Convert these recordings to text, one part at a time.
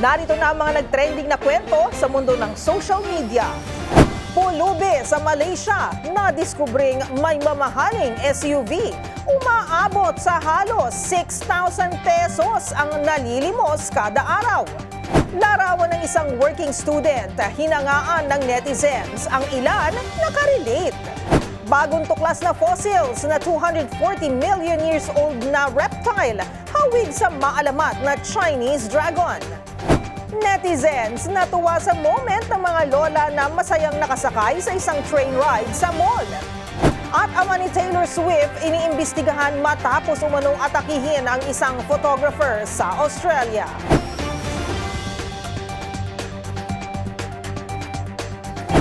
Narito na ang mga nagtrending na kwento sa mundo ng social media. Pulubi sa Malaysia, na-diskubring may mamahaling SUV. Umaabot sa halos 6,000 pesos ang nalilimos kada araw. Larawan ng isang working student, hinangaan ng netizens, ang ilan nakarelate. Bagong tuklas na fossils na 240 million years old na reptile, hawig sa maalamat na Chinese dragon. Netizens natuwa sa moment ng mga lola na masayang nakasakay sa isang train ride sa mall. At ama ni Taylor Swift iniimbestigahan matapos umanong atakihin ang isang photographer sa Australia.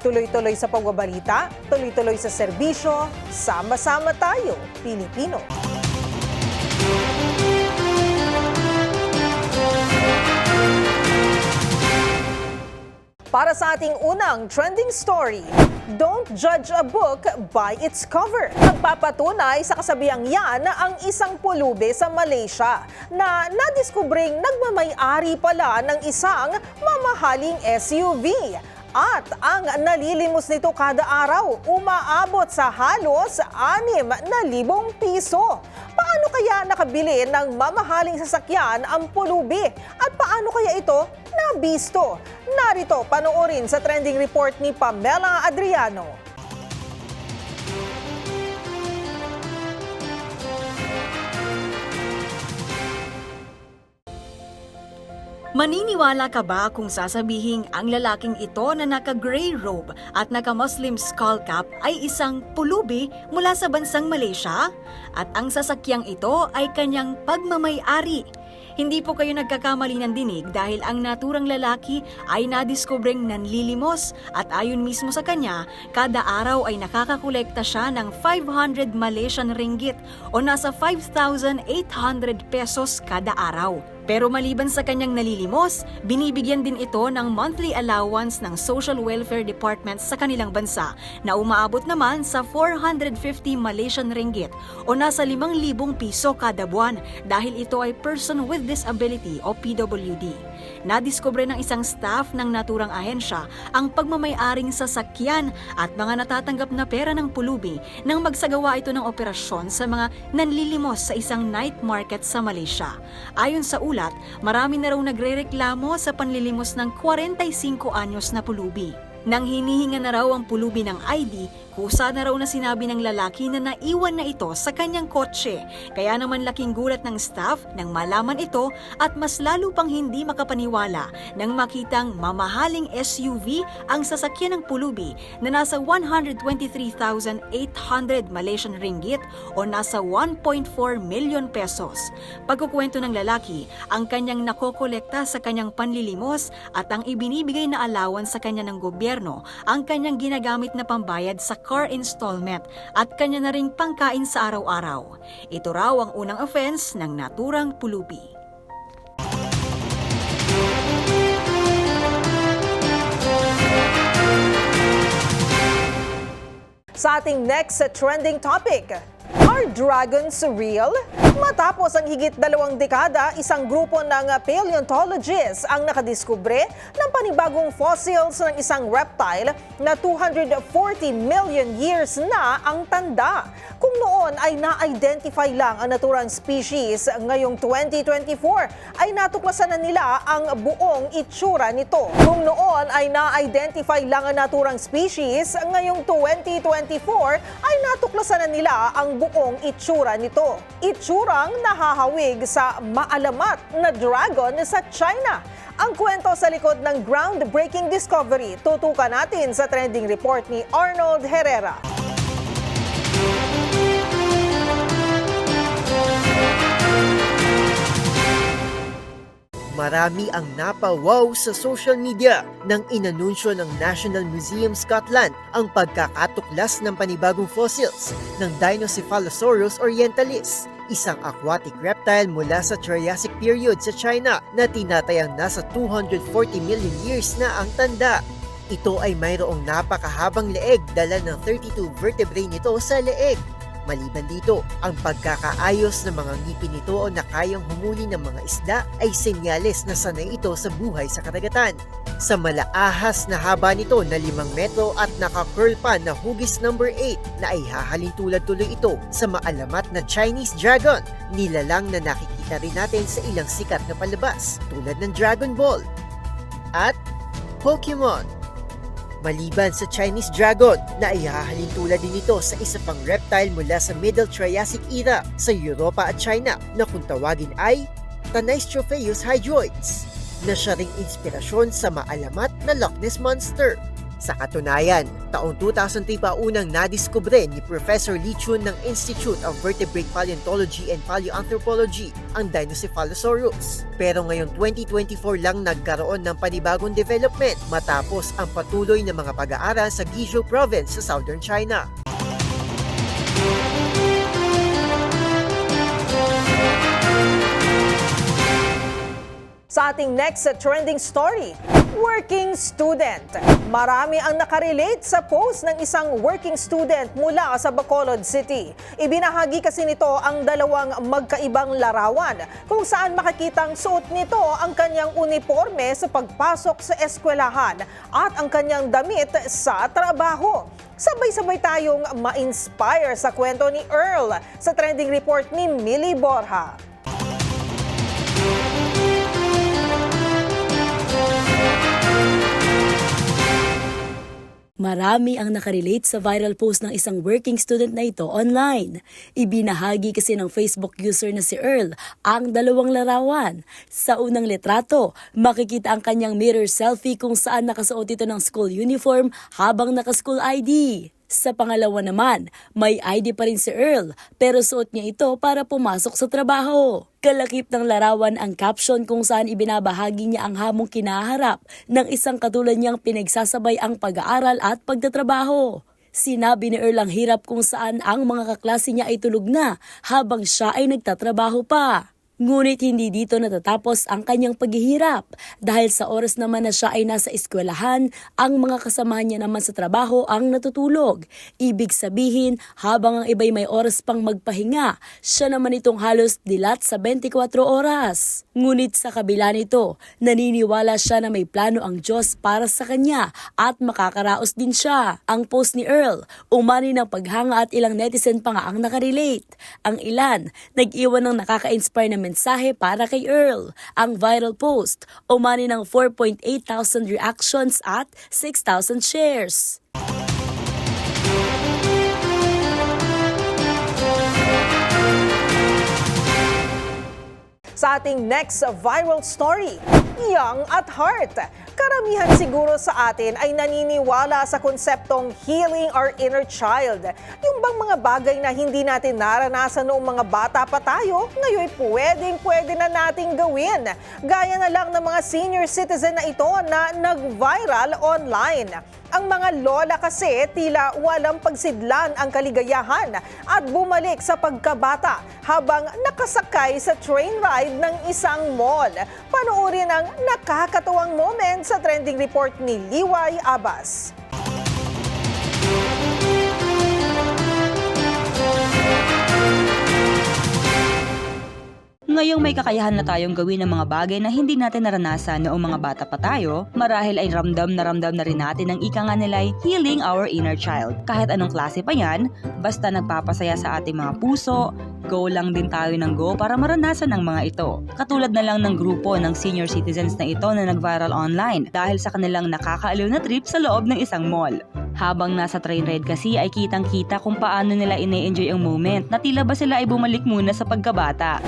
Tuloy-tuloy sa pagbabalita, tuloy-tuloy sa serbisyo, sama-sama tayo, Pilipino. Para sa ating unang trending story, Don't judge a book by its cover. Nagpapatunay sa kasabihang yan ang isang pulubi sa Malaysia na nadiskubring nagmamayari pala ng isang mamahaling SUV. At ang nalilimos nito kada araw umaabot sa halos 6,000 piso. Paano kaya nakabili ng mamahaling sasakyan ang pulubi? At paano kaya ito nabisto? Narito panoorin sa trending report ni Pamela Adriano. Maniniwala ka ba kung sasabihin ang lalaking ito na naka-gray robe at naka-Muslim skull cap ay isang pulubi mula sa bansang Malaysia? At ang sasakyang ito ay kanyang pagmamayari. Hindi po kayo nagkakamali ng dinig dahil ang naturang lalaki ay nadiskubreng nanlilimos at ayon mismo sa kanya, kada araw ay nakakakolekta siya ng 500 Malaysian ringgit o nasa 5,800 pesos kada araw. Pero maliban sa kanyang nalilimos, binibigyan din ito ng monthly allowance ng Social Welfare Department sa kanilang bansa na umaabot naman sa 450 Malaysian ringgit o nasa 5,000 piso kada buwan dahil ito ay Person with Disability o PWD. Nadiskubre ng isang staff ng naturang ahensya ang pagmamayaring sasakyan at mga natatanggap na pera ng pulubi nang magsagawa ito ng operasyon sa mga nanlilimos sa isang night market sa Malaysia. Ayon sa ulat, marami na raw nagrereklamo sa panlilimos ng 45 anyos na pulubi. Nang hinihinga na raw ang pulubi ng ID, kusa na raw na sinabi ng lalaki na naiwan na ito sa kanyang kotse. Kaya naman laking gulat ng staff nang malaman ito at mas lalo pang hindi makapaniwala nang makitang mamahaling SUV ang sasakyan ng pulubi na nasa 123,800 Malaysian ringgit o nasa 1.4 million pesos. Pagkukwento ng lalaki, ang kanyang nakokolekta sa kanyang panlilimos at ang ibinibigay na allowance sa kanya ng gobyerno ang kanyang ginagamit na pambayad sa car installment at kanya na ring pangkain sa araw-araw. Ito raw ang unang offense ng naturang pulubi. Sa ating next trending topic, Are dragons real? Matapos ang higit dalawang dekada, isang grupo ng paleontologists ang nakadiskubre ng panibagong fossils ng isang reptile na 240 million years na ang tanda. Kung noon ay na-identify lang ang naturang species, ngayong 2024 ay natuklasan na nila ang buong itsura nito. Kung noon ay na-identify lang ang naturang species, ngayong 2024 ay natuklasan na nila ang buong itsura nito. Itsurang nahahawig sa maalamat na dragon sa China. Ang kwento sa likod ng groundbreaking discovery, tutukan natin sa trending report ni Arnold Herrera. Marami ang napawaw sa social media nang inanunsyo ng National Museum Scotland ang pagkakatuklas ng panibagong fossils ng Dinocephalosaurus orientalis, isang aquatic reptile mula sa Triassic period sa China na tinatayang nasa 240 million years na ang tanda. Ito ay mayroong napakahabang leeg dala ng 32 vertebrae nito sa leeg. Maliban dito, ang pagkakaayos ng mga ngipin nito na kayang humuli ng mga isda ay senyales na sanay ito sa buhay sa karagatan. Sa malaahas na haba nito na 5 metro at naka-curl pa na hugis number 8 na ay hahalin tulad tuloy ito sa maalamat na Chinese dragon, nilalang na nakikita rin natin sa ilang sikat na palabas tulad ng Dragon Ball at Pokemon. Maliban sa Chinese dragon na ihahalin tulad din ito sa isa pang reptile mula sa Middle Triassic era sa Europa at China na kung tawagin ay Tanystropheus hydroids na siya ring inspirasyon sa maalamat na Loch Ness Monster. Sa katunayan, taong 2003 pa unang nadiskubre ni Professor Lee Chun ng Institute of Vertebrate Paleontology and Paleoanthropology ang Dinocephalosaurus. Pero ngayong 2024 lang nagkaroon ng panibagong development matapos ang patuloy na mga pag-aaral sa Guizhou Province sa Southern China. Sa ating next trending story, working student. Marami ang nakarelate sa post ng isang working student mula sa Bacolod City. Ibinahagi kasi nito ang dalawang magkaibang larawan kung saan makikitang suot nito ang kanyang uniforme sa pagpasok sa eskwelahan at ang kanyang damit sa trabaho. Sabay-sabay tayong ma-inspire sa kwento ni Earl sa trending report ni Millie Borja. Marami ang nakarelate sa viral post ng isang working student na ito online. Ibinahagi kasi ng Facebook user na si Earl ang dalawang larawan. Sa unang litrato, makikita ang kanyang mirror selfie kung saan nakasuot ito ng school uniform habang naka-school ID. Sa pangalawa naman, may ID pa rin si Earl pero suot niya ito para pumasok sa trabaho. Kalakip ng larawan ang caption kung saan ibinabahagi niya ang hamong kinaharap ng isang katulad niyang pinagsasabay ang pag-aaral at pagtatrabaho. Sinabi ni Earl ang hirap kung saan ang mga kaklase niya ay tulog na habang siya ay nagtatrabaho pa. Ngunit hindi dito natatapos ang kanyang paghihirap dahil sa oras naman na siya ay nasa eskwelahan, ang mga kasamahan niya naman sa trabaho ang natutulog. Ibig sabihin, habang ang iba'y may oras pang magpahinga, siya naman itong halos dilat sa 24 oras. Ngunit sa kabila nito, naniniwala siya na may plano ang Diyos para sa kanya at makakaraos din siya. Ang post ni Earl, umani ng paghanga at ilang netizen pa nga ang nakarelate. Ang ilan, nag-iwan ng nakaka-inspire na mensahe para kay Earl. Ang viral post, umani ng 4.8 thousand reactions at 6,000 shares. Sa ating next viral story, Young at Heart. Karamihan siguro sa atin ay naniniwala sa konseptong healing our inner child. Yung bang mga bagay na hindi natin naranasan noong mga bata pa tayo, ngayon pwedeng pwede na nating gawin. Gaya na lang ng mga senior citizen na ito na nag-viral online. Ang mga lola kasi tila walang pagsidlan ang kaligayahan at bumalik sa pagkabata habang nakasakay sa train ride ng isang mall. Panoorin ang nakakatuwang moment sa trending report ni Liway Abbas. Ngayong may kakayahan na tayong gawin ng mga bagay na hindi natin naranasan noong mga bata pa tayo, marahil ay ramdam na ramdam na rin natin ang ika nga nila'y healing our inner child. Kahit anong klase pa yan, basta nagpapasaya sa ating mga puso, go lang din tayo ng go para maranasan ang mga ito. Katulad na lang ng grupo ng senior citizens na ito na nag-viral online dahil sa kanilang nakakaaliw na trip sa loob ng isang mall. Habang nasa train ride kasi ay kitang-kita kung paano nila ine-enjoy ang moment na tila ba sila ay bumalik muna sa pagkabata.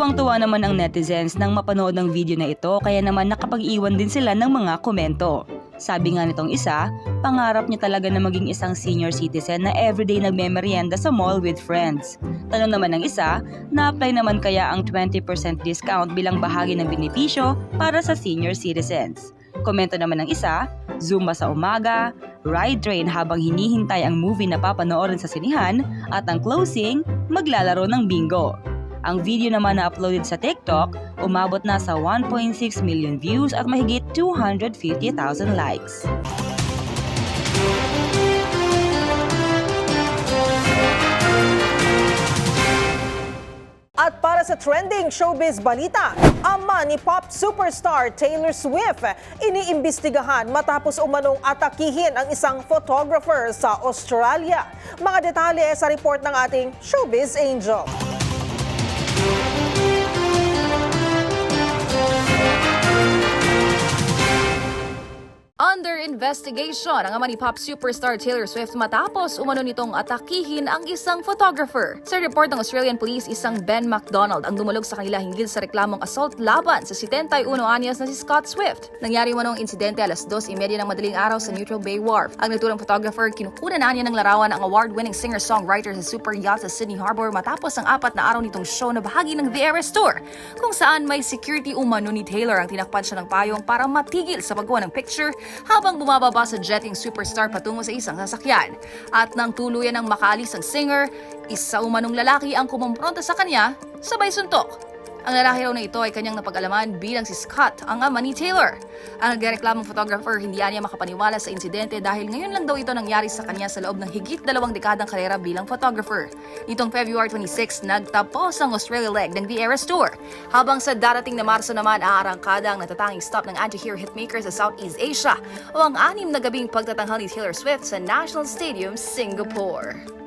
Tuwang-tuwa naman ang netizens nang mapanood ng video na ito kaya naman nakapag-iwan din sila ng mga komento. Sabi nga nitong isa, pangarap niya talaga na maging isang senior citizen na everyday nagmemeryenda sa mall with friends. Tanong naman ng isa, na-apply naman kaya ang 20% discount bilang bahagi ng benepisyo para sa senior citizens. Komento naman ng isa, Zumba sa umaga, ride train habang hinihintay ang movie na papanoorin sa sinihan, at ang closing, maglalaro ng bingo. Ang video naman na uploaded sa TikTok, umabot na sa 1.6 million views at mahigit 250,000 likes. At para sa trending showbiz balita, ama ni pop superstar Taylor Swift iniimbestigahan matapos umanong atakihin ang isang photographer sa Australia. Mga detalye sa report ng ating showbiz angel. Investigation ang ama ni pop superstar Taylor Swift matapos umano nitong atakihin ang isang photographer. Sa report ng Australian Police, isang Ben McDonald ang dumulog sa kanila hinggil sa reklamong assault laban sa 71 anyos na si Scott Swift. Nangyari manong insidente alas 2.30 ng madaling araw sa Neutral Bay Wharf. Ang naturang photographer kinukunan na niya ng larawan ang award-winning singer-songwriter sa super yacht sa Sydney Harbor matapos ang apat na araw nitong show na bahagi ng The Eras Tour, kung saan may security umano ni Taylor ang tinakpan siya ng payong para matigil sa paggawa ng picture habang bumababa sa jetting superstar patungo sa isang sasakyan. At nang tuluyan ng makaalis ang singer, isa umanong lalaki ang kumumpronta sa kanya, sabay suntok. Ang lalaki raw na ito ay kanyang napag-alaman bilang si Scott, ang ama ni Taylor. Ang nagreklamong photographer hindi niya makapaniwala sa insidente dahil ngayon lang daw ito nangyari sa kanya sa loob ng higit dalawang dekadang karera bilang photographer. Nitong February 26, nagtapos ang Australia leg ng The Eras Tour. Habang sa darating na Marso naman, aarangkada ang natatanging stop ng anti-hero hitmaker sa Southeast Asia o ang anim na gabing pagtatanghal ni Taylor Swift sa National Stadium, Singapore.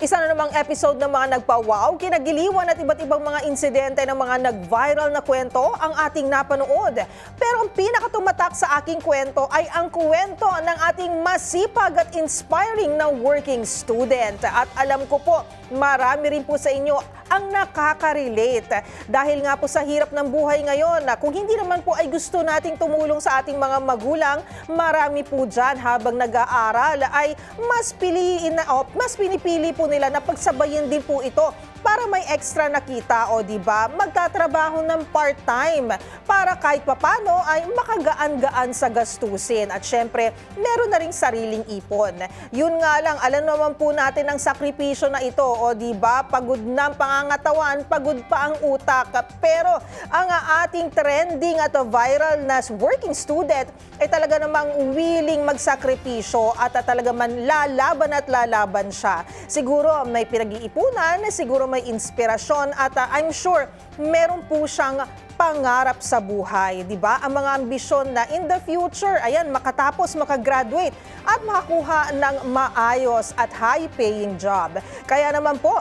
Isa na namang episode ng mga nagpa-wow, kinagiliwan at iba't ibang mga insidente ng mga nag-viral na kwento ang ating napanood. Pero ang pinakatumatak sa aking kwento ay ang kwento ng ating masipag at inspiring na working student. At alam ko po, marami rin po sa inyo ang nakaka-relate. Dahil nga po sa hirap ng buhay ngayon, kung hindi naman po ay gusto nating tumulong sa ating mga magulang, marami po dyan habang nag-aaral ay mas piliin na, oh, mas pinipili po nila na pagsabayin din po ito para may extra nakita o di ba magtatrabaho ng part-time para kahit papano ay makagaan-gaan sa gastusin at syempre meron na ring sariling ipon. Yun nga lang alam naman po natin ang sakripisyo na ito o di ba pagod na ang pangangatawan, pagod pa ang utak. Pero ang ating trending at viral na working student ay talaga namang willing magsakripisyo at talaga man lalaban at lalaban siya. Siguro may pinag-iipunan, siguro may inspirasyon at uh, I'm sure meron po siyang pangarap sa buhay, 'di ba? Ang mga ambisyon na in the future, ayan, makatapos, makagraduate at makakuha ng maayos at high-paying job. Kaya naman po,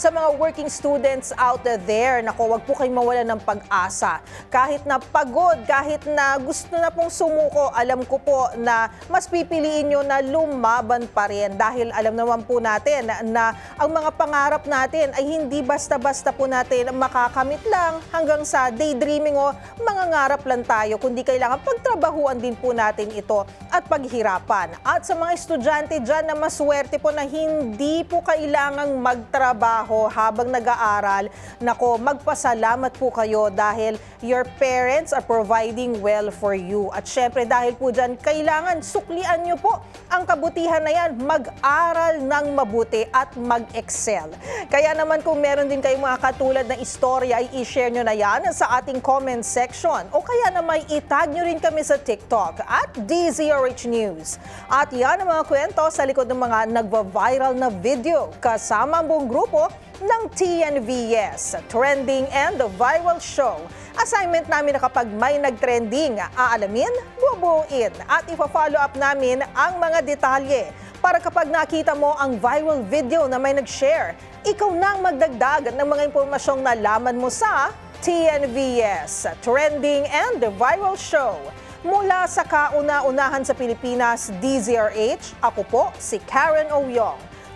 sa mga working students out there, nako, wag po kayong mawala ng pag-asa. Kahit na pagod, kahit na gusto na pong sumuko, alam ko po na mas pipiliin nyo na lumaban pa rin. Dahil alam naman po natin na ang mga pangarap natin ay hindi basta-basta po natin makakamit lang hanggang sa daydreaming o mangangarap lang tayo, kundi kailangan pagtrabahuan din po natin ito at paghirapan. At sa mga estudyante dyan na maswerte po na hindi po kailangang magtrabaho habang nag-aaral, nako, magpasalamat po kayo dahil your parents are providing well for you. At syempre dahil po dyan, kailangan suklian nyo po ang kabutihan na yan, mag-aral ng mabuti at mag-excel. Kaya naman kung meron din kayong mga katulad na istorya, ay i-share nyo na yan sa ating comment section. O kaya naman itag nyo rin kami sa TikTok at DZRH News. At yan ang mga kwento sa likod ng mga nagva-viral na video kasama ang buong grupo ng TNVS, Trending and Viral Show. Assignment namin na kapag may nag-trending, aalamin, bubuuin at ipa-follow up namin ang mga detalye para kapag nakita mo ang viral video na may nag-share, ikaw na ang magdagdag ng mga impormasyong nalaman mo sa TNVS, Trending and Viral Show. Mula sa kauna-unahan sa Pilipinas, DZRH, ako po si Karen Oyong.